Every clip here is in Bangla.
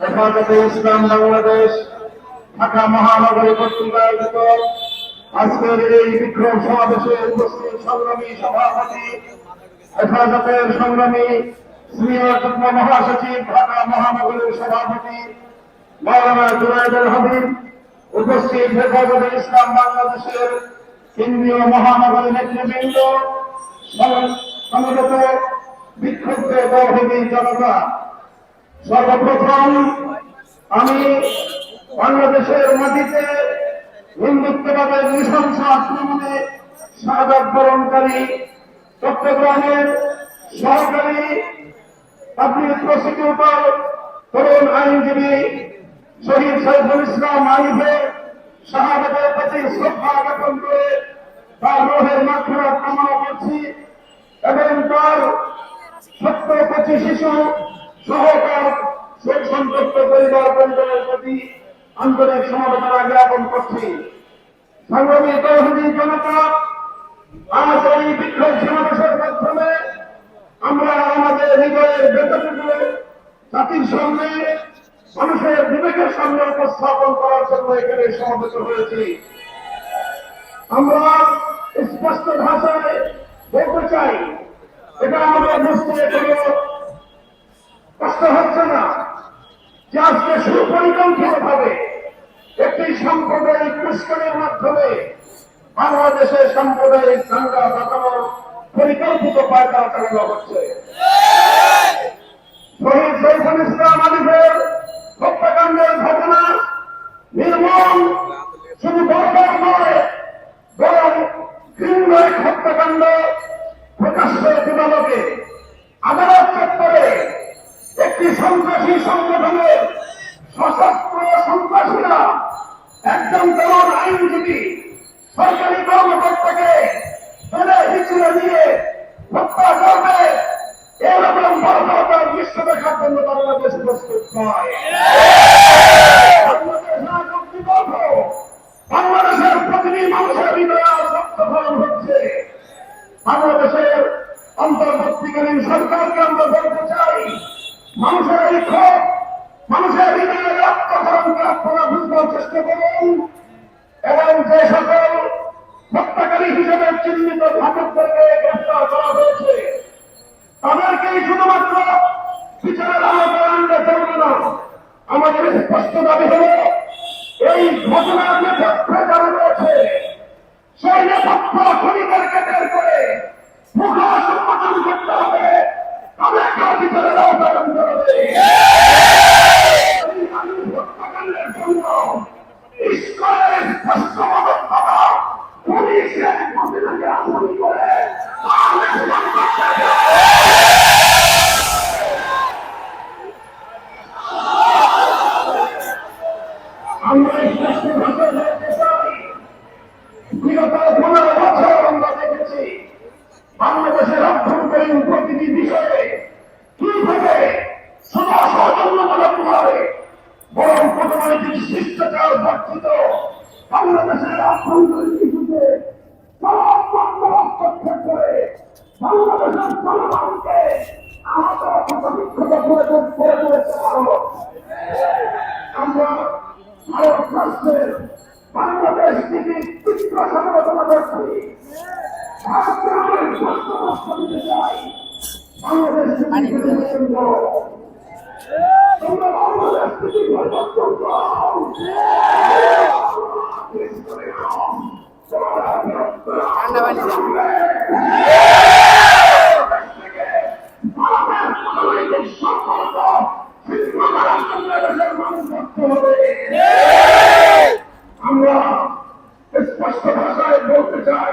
হেফাজতে ইসলাম বাংলাদেশ, ঢাকা মহানগরী কর্তৃক আয়োজিত আজকের এই বিক্রম সমাবেশে উপস্থিত সংগ্রামী সভাপতি, হেফাজতের সংগ্রামী, সিনিয়র মহাসচিব, ঢাকা মহানগরীর সভাপতি, মাওলানা জুনায়দুল হাবিব, উপস্থিত হেফাজতে ইসলাম বাংলাদেশের কেন্দ্রীয় মহানগরী নেতৃবৃন্দ বিক্ষুব্ধ জনতা। সর্বপ্রথম আমি বাংলাদেশের মাটিতে হিন্দুত্ববাদের নৃশংস আক্রমণে শাহাদ বরণকারী চট্টগ্রামের সরকারি পাবলিক প্রসিকিউটর, তরুণ আইনজীবী শহীদ সাইফুল ইসলাম আলিফের শাহাদের প্রতি শ্রদ্ধা জ্ঞাপন করে তার রোহের মাত্রা কামনা করছি এবং তার সত্তর পঁচিশ শিশু সহকার শোক সন্তপ্ত পরিবার পরিবারের প্রতি আন্তরিক সমবেদনা জ্ঞাপন করছি। জনতা এই মাধ্যমে আমরা আমাদের হৃদয়ের মানুষের বিবেকের করার জন্য আমরা স্পষ্ট ভাষায় বলতে চাই, এটা আমাদের কষ্ট হচ্ছে না। যে আজকে সুপরিকল্পিত ভাবে একটি সাম্প্রদায়িক পুষ্করের মাধ্যমে বাংলাদেশের সাম্প্রদায়িক দাঙ্গা বাঁচানোর পরিকল্পিত পায়তারা চালানো হচ্ছে। শহীদ সৈফুল ইসলাম আলিফের হত্যাকাণ্ডের ঘটনা নির্মম, শুধু দরকার নয়, বরং ঘৃণ্য হত্যাকাণ্ড প্রকাশ্য দিবালকে আদালত চত্বরে একটি সন্ত্রাসী সংগঠনের সশস্ত্র সন্ত্রাসীরা আইনজীবী, সরকারি কর্মকর্তাকে দৃশ্য দেখার জন্য বাংলাদেশ প্রস্তুত নয়। মানুষের হৃদয়ে বাংলাদেশের অন্তর্বর্তীকালীন সরকারকে সেই নেপথ্য খনিদেরকে বের করে মুখোশ উন্মোচন করতে হবে এই মানুষ হত্যাকাণ্ডের জন্য ঈশ্বরের স্পষ্ট মদত পাওয়া পুলিশের মহিলাকে আসামি করে। আমরা চাই বিগত পনেরো বছর আমরা দেখেছি বাংলাদেশের অভ্যন্তরীণ প্রতিটি বিষয়ে কীভাবে শুধু সৌজন্যমূলক ভাবে বরং কূটনৈতিক শিষ্টাচার বর্ধিত বাংলাদেশের অভ্যন্তরীণ ইস্যুতে হস্তক্ষেপ করে। বাংলাদেশের জনগণকে আহত তুল- করে তুলেছে ভারত আমরা ভারত রাষ্ট্রের বাংলাদেশ থেকে তীব্র সমালোচনা করছি ভারতকে আমরা স্পষ্ট রাষ্ট্র দিতে চাই বাংলাদেশ থেকে পরিবর্তন করো তোমরা বাংলাদেশ থেকে পরিবর্তন করো ঠান্ডা পানি। আমরা স্পষ্ট ভাষায় চাই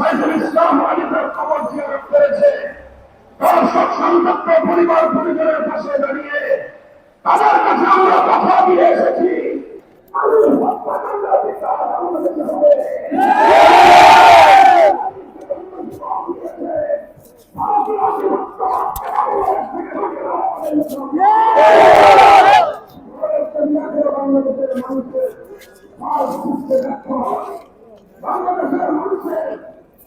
সাইফুল ইসলাম আলিফের খবর জিয়ারত করেছে দর্শক সন্তপ্ত পরিবার পরিবারের পাশে দাঁড়িয়ে তাদের কাছে আমরা কথা দিয়ে এসেছি। বাংলাদেশের মানুষের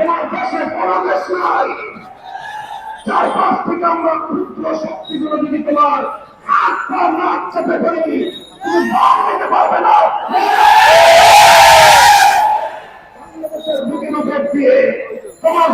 তোমার পাশে কোনো দেশ নাই। চারপাশ থেকে আমরা ক্ষুদ্র শক্তিগুলো যদি তোমার হাত পা নাক চেপে ধরি, তুমি ভাগ নিতে পারবে না। বাংলাদেশের বুকে নজর দিয়ে তোমার